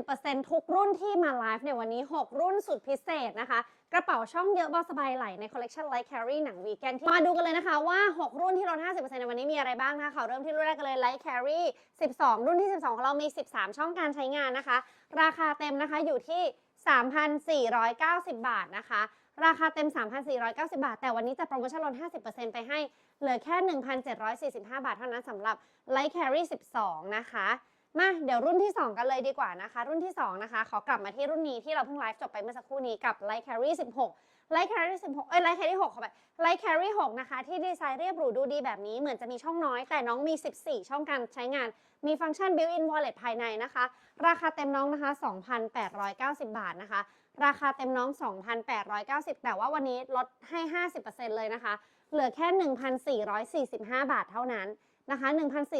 50%ทุกรุ่นที่มาไลฟ์ในวันนี้ 6 รุ่นสุดพิเศษนะคะ กระเป๋าช่องเยอะเบาสบายไหลในคอลเลกชัน Light Carry หนังวีแกนที่มาดูกันเลยนะคะว่า 6 รุ่นที่ลด 50%ในวันนี้มีอะไรบ้างนะคะขอเริ่มที่รุ่นแรกกันเลย Light Carry 12 รุ่นที่ 12 ของเรามี 13 ช่องการใช้งานนะคะ ราคาเต็มนะคะอยู่ที่ 3,490 บาทนะคะราคาเต็ม 3,490 บาท แต่วันนี้จะโปรโมชั่นลด 50%ไปให้ เหลือแค่ 1,745 บาทเท่านั้นสำหรับ Light Carry 12 นะคะ มาเดี๋ยวรุ่นที่ 2 กันเลยดีกว่านะคะ รุ่นที่ 2 นะคะ ขอกลับมาที่รุ่นนี้ที่เราเพิ่งไลฟ์จบไปเมื่อสักครู่นี้กับ Light Carry 16 Light Carry 16 เอ้ย Light Carry 6เข้าไป Light Carry 6 นะคะ ที่ดีไซน์เรียบหรูดูดีแบบนี้เหมือนจะมีช่องน้อย แต่น้องมี 14 ช่องการใช้งาน มีฟังก์ชัน built-in wallet ภายในนะคะ ราคาเต็มน้องนะคะ 2,890 บาทนะคะ ราคาเต็มน้อง 2,890 แต่ว่าวันนี้ลดให้ 50%เลยนะคะ เหลือแค่ 1,445 บาทเท่านั้น นะคะ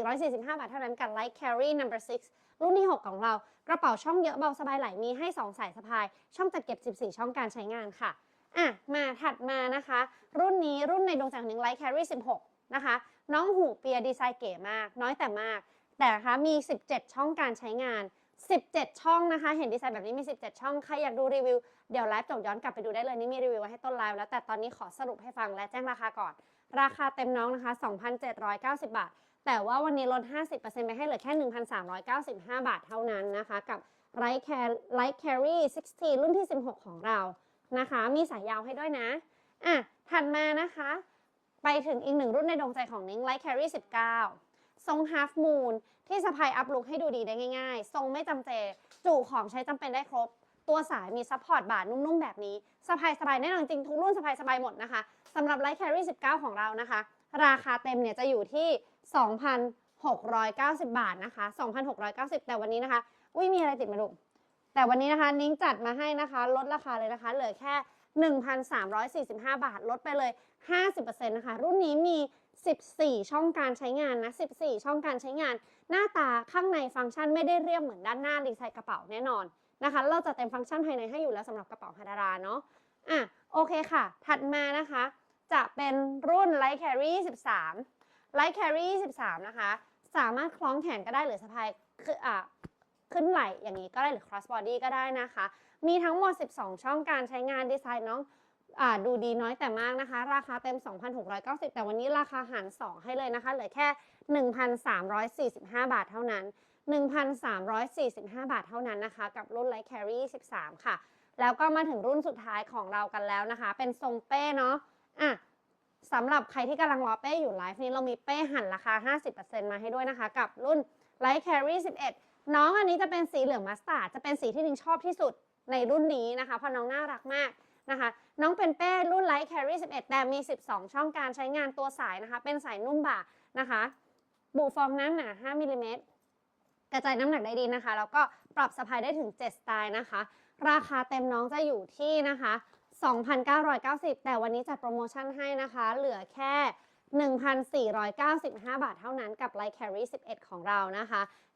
1,445 บาทเท่านั้นกับ Light Carry Number 6 รุ่นที่ 6 ของเรา กระเป๋าช่องเยอะเบาสบายไหลมีให้ 2 สายสะพาย ช่องจัดเก็บ 14 ช่องการใช้งานค่ะ อะ มาถัดมานะคะ รุ่นนี้รุ่นในดวงใจของหนึ่ง Light Carry 16 นะคะ น้องหูเปียดีไซน์เก๋มาก น้อยแต่มาก แต่นะคะมี 17 ช่องการใช้งาน 17 ช่องนะคะ เห็นดีไซน์แบบนี้มี 17 ช่อง ใครอยากดูรีวิว เดี๋ยวไลฟ์จบย้อนกลับไปดูได้เลย นี่มีรีวิวไว้ให้ต้นไลฟ์แล้ว แต่ตอนนี้ขอสรุปให้ฟังและแจ้งราคาก่อน ราคาเต็มน้องนะคะ 2,790 บาท แต่ว่าวันนี้ลด 50%ไปให้เหลือแค่ 1,395 บาทเท่านั้นนะคะ กับ Light Care Light Carry 16รุ่นที่ 16 ของเรานะคะ มีสายยาวให้ด้วยนะ อะ ถัดมานะคะ ไปถึงอีกหนึ่งรุ่นในดวงใจของนิ้ง Light Carry 19 ทรง Half Moon ที่สะพายอัพลุกให้ดูดีได้ง่ายๆ ทรงไม่จำเจ จุของใช้จำเป็นได้ครบ ตัวสายมีซัพพอร์ตบาทนุ่มๆ แบบนี้สะพายสบายแน่นอนจริงทุกรุ่นสะพายสบายหมดนะคะสำหรับไลท์แครี19 ของเรานะคะ ราคาเต็มเนี่ยจะอยู่ที่ 2,690 บาทนะคะ 2,690 แต่วันนี้นะคะ อุ้ยมีอะไรติดมาดู แต่วันนี้นะคะนิ้งจัดมาให้นะคะ ลดราคาเลยนะคะ เหลือแค่ 1,345 บาท ลดไปเลย 50%นะคะ รุ่นนี้มี 14 ช่องการใช้งานนะ 14 ช่องการใช้งาน หน้าตาข้างในฟังก์ชันไม่ได้เรียบเหมือนด้านหน้าดีไซน์กระเป๋าแน่นอนนะคะ เราจะเต็มฟังก์ชันภายในให้อยู่แล้วสำหรับกระเป๋าฮาดาราเนาะอะโอเคค่ะ ถัดมานะคะ จะเป็นรุ่น Light Carry 13 Light Carry 13 นะคะ สามารถคล้องแขนก็ได้หรือสะพายคืออะ ขึ้นไหลอย่างนี้ก็ได้หรือ cross body ก็ได้นะคะ มีทั้งหมด 12 ช่องการใช้งานดีไซน์น้องอดูดีน้อยแต่มากนะคะ ราคาเต็ม 2,690 แต่วันนี้ราคาหาร 2 ให้เลยนะคะ เหลือแค่ 1,345 บาทเท่านั้น 1,345 บาทเท่านั้นนะคะ กับรุ่น Light Carry 13 ค่ะ แล้วก็มาถึงรุ่นสุดท้ายของเรากันแล้วนะคะ เป็นทรงเป้เนาะอะสำหรับใครที่กำลังรอเป้อยู่ไลฟ์นี้เรามีเป้หันราคา 50%มาให้ด้วยนะคะ กับรุ่น Light Carry 11 น้องอันนี้จะเป็นสีเหลืองมัสตาร์ดจะเป็นสีที่นิงชอบที่สุดในรุ่นนี้นะคะ เพราะน้องน่ารักมากนะคะ น้องเป็นเป้รุ่น Light Carry 11 แต่มี 12 ช่องการใช้งานตัวสายนะคะ เป็นสายนุ่มบ่านะคะบุฟองน้ำหนา 5มิลลิเมตรกระจายน้ำหนักได้ดีนะคะ แล้วก็ปรับสะพายได้ถึง 7 สไตล์นะคะ ราคาเต็มน้องจะอยู่ที่นะคะ 2,990 แต่วันนี้จัดโปรโมชั่นให้นะคะ เหลือแค่ 1,495 บาทเท่านั้นกับ Light Carry 11 ของเรานะคะ